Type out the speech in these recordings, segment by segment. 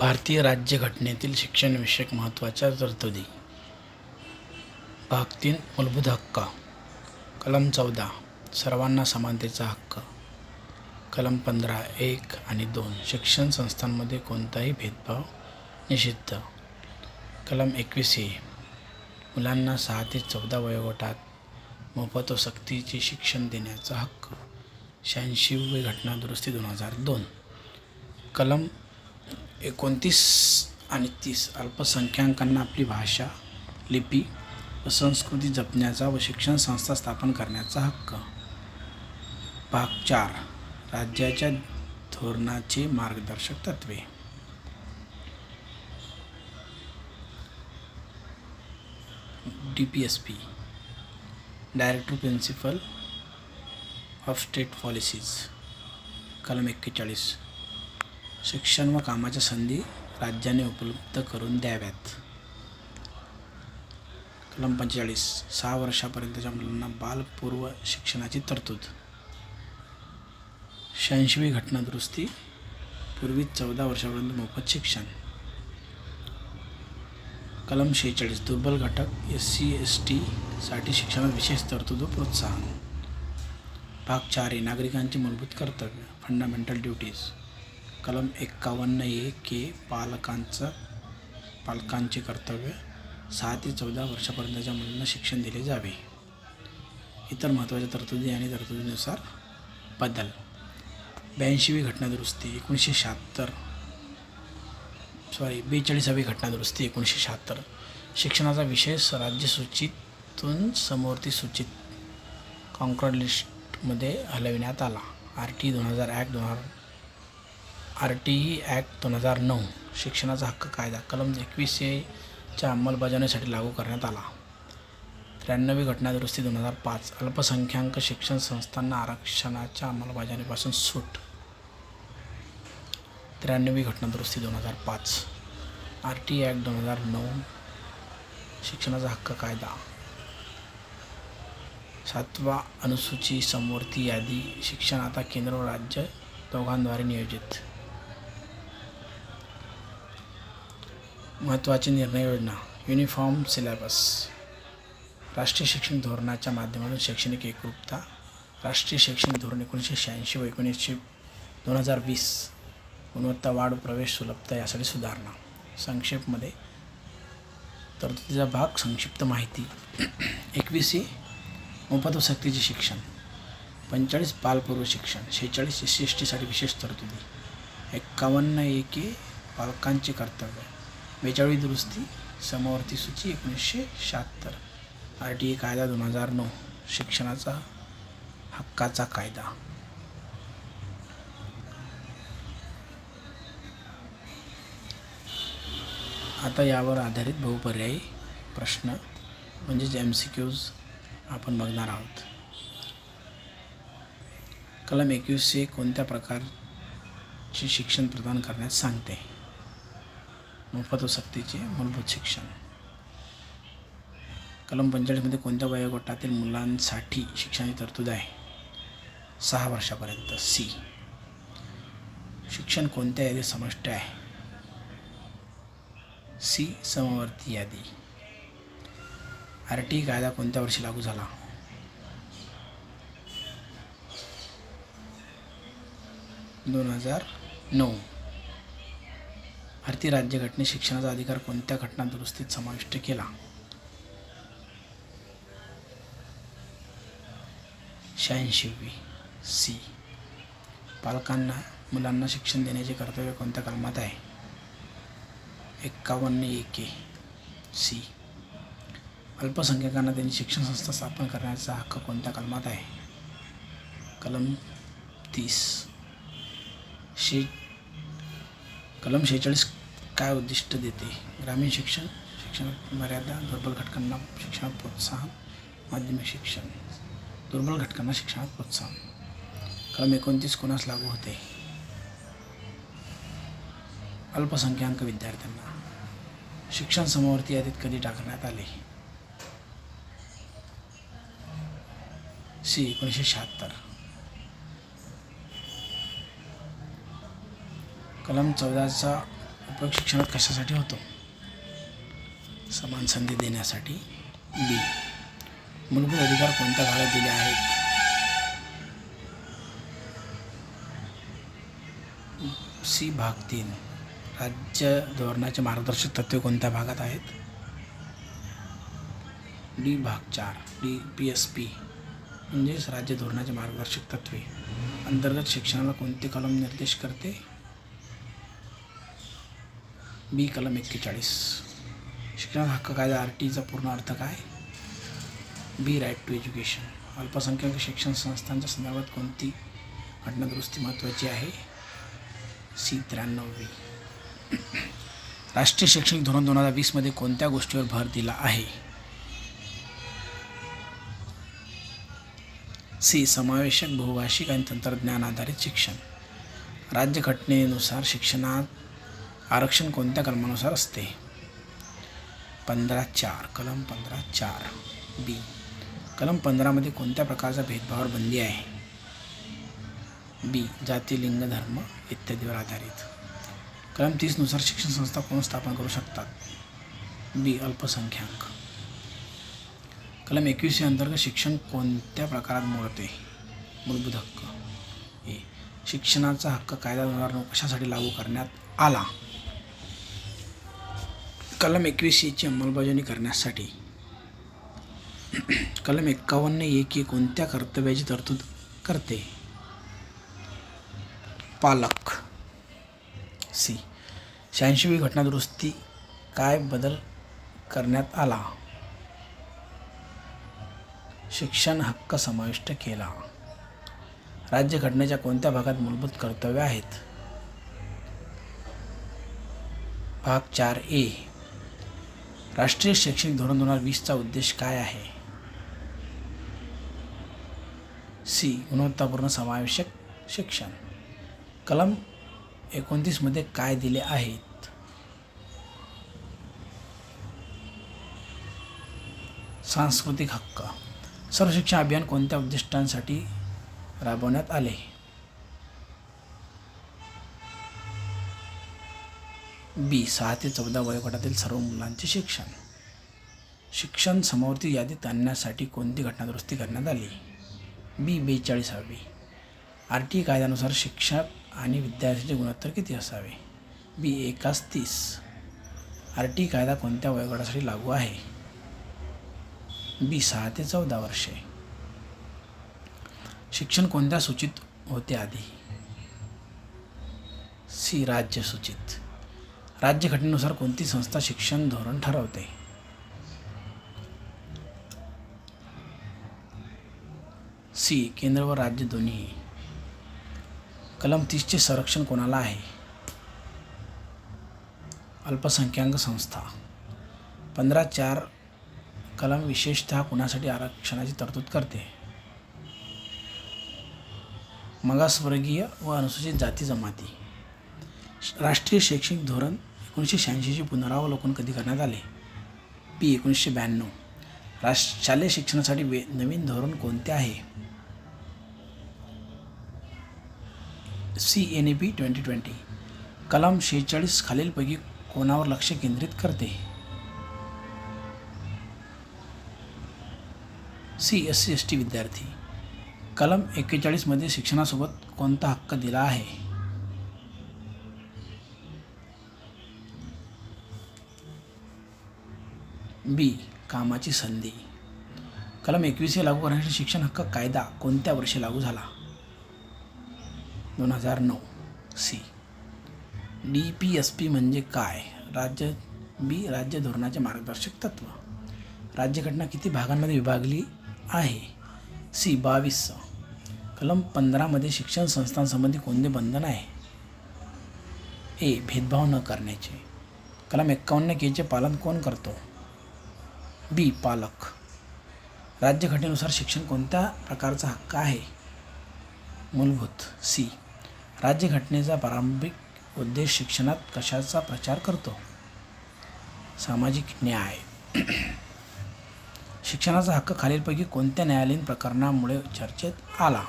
भारतीय राज्यघटनेतील शिक्षणविषयक महत्त्वाच्या तरतुदी. भाग तीन मूलभूत हक्क. कलम चौदा सर्वांना समानतेचा हक्क. कलम पंधरा एक आणि दोन शिक्षण संस्थांमध्ये कोणताही भेदभाव निषिद्ध. कलम एकवीस ए मुलांना सहा ते चौदा वयोगटात मोफत व सक्तीचे शिक्षण देण्याचा हक्क. शहाऐंशी घटना दुरुस्ती दोन हजार दोन. कलम एकोणतीस आणि तीस अल्पसंख्याकांना आपली भाषा लिपी व संस्कृती जपण्याचा व शिक्षण संस्था स्थापन करण्याचा हक्क. भाग चार. राज्याच्या धोरणाचे मार्गदर्शक तत्वे. D P S P directive principle of state policies कलम एक्केचाळीस. शिक्षण व कामाच्या संधी राज्याने उपलब्ध करून द्याव्यात. कलम पंचेचाळीस. सहा वर्षापर्यंतच्या मुलांना बालपूर्व शिक्षणाची तरतूद. शहाऐंशीवी घटना दुरुस्ती पूर्वी चौदा वर्षापर्यंत मोफत शिक्षण. कलम शेहेचाळीस. दुर्बल घटक एस सी एस टीसाठी शिक्षणात विशेष तरतूद व प्रोत्साहन. भाग चार नागरिकांची मूलभूत कर्तव्य फंडामेंटल ड्युटीज कलम एक्कावन्न ए के पालकांचं पालकांचे कर्तव्य सहा ते चौदा वर्षापर्यंतच्या मुलांना शिक्षण दिले जावे. इतर महत्त्वाच्या तरतुदी आणि तरतुदीनुसार बदल. ब्याऐंशीवी घटना दुरुस्ती एकोणीसशे शहात्तर. सॉरी बेचाळीसावी घटनादुरुस्ती एकोणीसशे शहात्तर. शिक्षणाचा विषय राज्यसूचीतून राज्य सूचीतून समवर्ती सूचित कॉन्क्रॉड लिस्टमध्ये हलविण्यात आला. आर टी दोन हजार ॲक्ट दोन हजार आर टी ई ॲक्ट दोन हजार नऊ शिक्षणाचा हक्क कायदा कलम एकवीस अंमलबजावणीसाठी लागू करण्यात आला. त्र्याण्णवी घटना दुरुस्ती दोन हजार पाच अल्पसंख्याक शिक्षण संस्थांना आरक्षणाच्या अंमलबजावणीपासून सूट. त्र्याण्णवी घटना दुरुस्ती दोन हजार पाच आर टी ॲक्ट दोन हजार नऊ शिक्षणाचा हक्क कायदा. सातवा अनुसूची समवर्ती यादी शिक्षण आता केंद्र व राज्य दोघांद्वारे नियोजित. महत्त्वाची निर्णय योजना युनिफॉर्म सिलेबस राष्ट्रीय शैक्षणिक धोरणाच्या माध्यमातून शैक्षणिक एकरूपता राष्ट्रीय शैक्षणिक धोरण एकोणीसशे शहाऐंशी व एकोणीसशे दोन हजार वीस गुणवत्ता वाढ प्रवेश सुलभता यासाठी सुधारणा. संक्षेपमध्ये तरतुदीचा भाग संक्षिप्त माहिती. एकवीस ही मोफत व सक्तीचे शिक्षण पंचेचाळीस बालपूर्व शिक्षण शेहेचाळीस एस सी एस टीसाठी विशेष तरतुदी एक्कावन्न एके पालकांचे कर्तव्य बेचाळीस दुरुस्ती समवर्ती सूची एकोणीसशे शहात्तर. आर टी ए कायदा दोन हजार नऊ शिक्षणाचा हक्काचा कायदा. आता यावर आधारित बहुपर्यायी प्रश्न म्हणजेच एम सी क्यूज आपण बघणार आहोत. कलम एकवीसशे कोणत्या प्रकारचे शिक्षण प्रदान करण्यास सांगते? मोफत व सक्तीचे मूलभूत शिक्षण. कलम पंचेचाळीसमध्ये कोणत्या वयोगटातील मुलांसाठी शिक्षणाची तरतूद आहे? सहा वर्षापर्यंत. सी शिक्षण कोणत्या यादीत समाविष्ट आहे? सी समवर्ती यादी. आर टी कायदा कोणत्या वर्षी लागू झाला? दोन हजार नऊ. भारतीय राज्यघटनेत शिक्षणाचा अधिकार कोणत्या घटना दुरुस्तीत समाविष्ट केला? शहाऐंशीवी सी. पालकांना मुलांना शिक्षण देण्याचे कर्तव्य कोणत्या कलमात आहे? एक्कावन्न एके सी. अल्पसंख्याकांना त्यांची शिक्षण संस्था स्थापन करण्याचा हक्क कोणत्या कलमात आहे? कलम तीस. शे कलम शेहेचाळीस काय उद्दिष्ट देते? ग्रामीण शिक्षण शिक्षणात मर्यादा दुर्बल घटकांना शिक्षणात प्रोत्साहन माध्यमिक शिक्षण दुर्बल घटकांना शिक्षणात प्रोत्साहन. कलम एकोणतीस कोणास लागू होते? अल्पसंख्याक विद्यार्थ्यांना. शिक्षण समवर्ती यादीत कधी टाकण्यात आले? सी एकोणीसशे शहात्तर. कलम चौदाचा उपयोग शिक्षणात कशासाठी होतो? समान संधी देण्यासाठी बी मूलभूत अधिकार कोणत्या भागात दिले आहेत? सी भाग तीन. राज्य धोरणाचे मार्गदर्शक तत्त्वे कोणत्या भागात आहेत? डी भाग चार. D P S P. म्हणजेच राज्य धोरणाचे मार्गदर्शक तत्त्वे अंतर्गत शिक्षणाला कोणते कलम निर्देश करते? बी कलम एक्केचाळीस. शिक्षण हक्क कायदा आर टीचा पूर्ण अर्थ काय? B right to education. अल्पसंख्याक शिक्षण संस्थांच्या संदर्भात कोणती घटनादुरुस्ती महत्त्वाची आहे? सी त्र्याण्णववी. राष्ट्रीय शैक्षणिक धोरण दोन हजार वीसमध्ये कोणत्या गोष्टीवर भर दिला आहे? सी. समावेशक बहुभाषिक आणि तंत्रज्ञान आधारित शिक्षण. राज्यघटनेनुसार शिक्षणात आरक्षण कोणत्या कलमानुसार असते? पंधरा चार कलम पंधरा चार बी कलम पंधरामध्ये कोणत्या प्रकारचा भेदभावावर बंदी आहे? बी जाती लिंग धर्म इत्यादीवर आधारित. कलम तीसनुसार शिक्षण संस्था कोण स्थापन करू शकतात? बी अल्पसंख्याक. कलम एकवीस अंतर्गत शिक्षण कोणत्या प्रकारात मोडते? मूलभूत हक्क. ए शिक्षणाचा हक्क कायदा दोन हजार नऊ कशासाठी लागू करण्यात आला? कलम एकवीस अंमलबजावणी करण्यासाठी. कलम एक्कावन्न एक कोणत्या कर्तव्याची तरतूद करते? पालक. सी. शहाऐंशीवी घटनादुरुस्ती काय बदल करण्यात आला? शिक्षण हक्क समाविष्ट केला. राज्यघटनेच्या कोणत्या भागात मूलभूत कर्तव्य आहेत? भाग चार ए. राष्ट्रीय शैक्षणिक धोरण दोन हजार वीसचा उद्देश काय आहे? सी. गुणवत्तापूर्ण समावेशक शिक्षण. कलम एकोणतीसमध्ये काय दिले आहेत? सांस्कृतिक हक्क. सर्व शिक्षण अभियान कोणत्या उद्दिष्टांसाठी राबवण्यात आले? बी सहा ते चौदा वयोगटातील सर्व मुलांचे शिक्षण. शिक्षण समवर्ती यादीत आणण्यासाठी कोणती घटनादुरुस्ती करण्यात आली? बी बेचाळीसावी. आर टी कायद्यानुसार शिक्षक आणि विद्यार्थ्यांचे गुणोत्तर किती असावे? बी एकास तीस. आर टी कायदा कोणत्या वयोगटासाठी लागू आहे? बी सहा ते चौदा वर्षे. शिक्षण कोणत्या सूचित होते आधी? सी राज्य सूचित. राज्यघटनेनुसार कोणती संस्था शिक्षण धोरण ठरवते? सी. केंद्र व राज्य दोन्ही. कलम तीसचे संरक्षण कोणाला आहे? अल्पसंख्याक संस्था. पंधरा चार कलम विशेषतः कुणासाठी आरक्षणाची तरतूद करते? मागासवर्गीय व अनुसूचित जाती जमाती. राष्ट्रीय शैक्षणिक धोरण एकोणीसशे शहाऐंशीचे पुनरावलोकन कधी करण्यात आले? पी एकोणीसशे ब्याण्णव. राष्ट्र शालेय शिक्षणासाठी वे नवीन धोरण कोणते आहे? C N E P twenty twenty. कलम शेहेचाळीस खालीलपैकी कोणावर लक्ष केंद्रित करते? C S C S T विद्यार्थी. कलम एक्केचाळीसमध्ये शिक्षणासोबत कोणता हक्क दिला आहे? बी कामाची संधी. कलम एकवीस हे लागू करण्यासाठी शिक्षण हक्क कायदा कोणत्या वर्षी लागू झाला? दोन हजार नऊ. C. D P S P म्हणजे काय? राज्य बी राज्य धोरणाचे मार्गदर्शक तत्व. राज्यघटना किती भागांमध्ये विभागली आहे? सी बावीस. कलम पंधरामध्ये शिक्षण संस्थांसंबंधी कोणते बंधन आहे? ए भेदभाव न करण्याचे. कलम एक्कावन्न केचे पालन कोण करतो? बी पालक राज्यघटनेनुसार शिक्षण कोणत्या प्रकारचा हक्क आहे? मूलभूत सी. राज्यघटनेचा प्रारंभिक उद्देश शिक्षणात कशाचा प्रचार करतो? सामाजिक न्याय. शिक्षणाचा हक्क खालीलपैकी कोणत्या न्यायालयीन प्रकरणामुळे चर्चेत आला?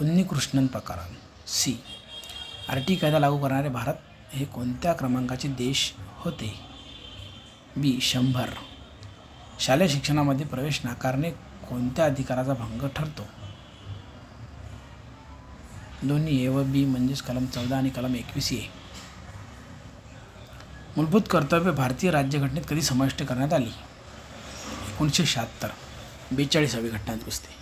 उन्नी कृष्णन प्रकरण. सी. आर. टी. कायदा लागू करणारे भारत हे कोणत्या क्रमांकाचे देश होते? बी शंभर. शालेय शिक्षणामध्ये प्रवेश नाकारणे कोणत्या अधिकाराचा भंग ठरतो? दोन्ही ए व बी म्हणजेच कलम चौदा आणि कलम एकवीस ए. मूलभूत कर्तव्य भारतीय राज्यघटनेत कधी समाविष्ट करण्यात आली? एकोणीसशे शहात्तर. बेचाळीसावी घटना दुरुस्ती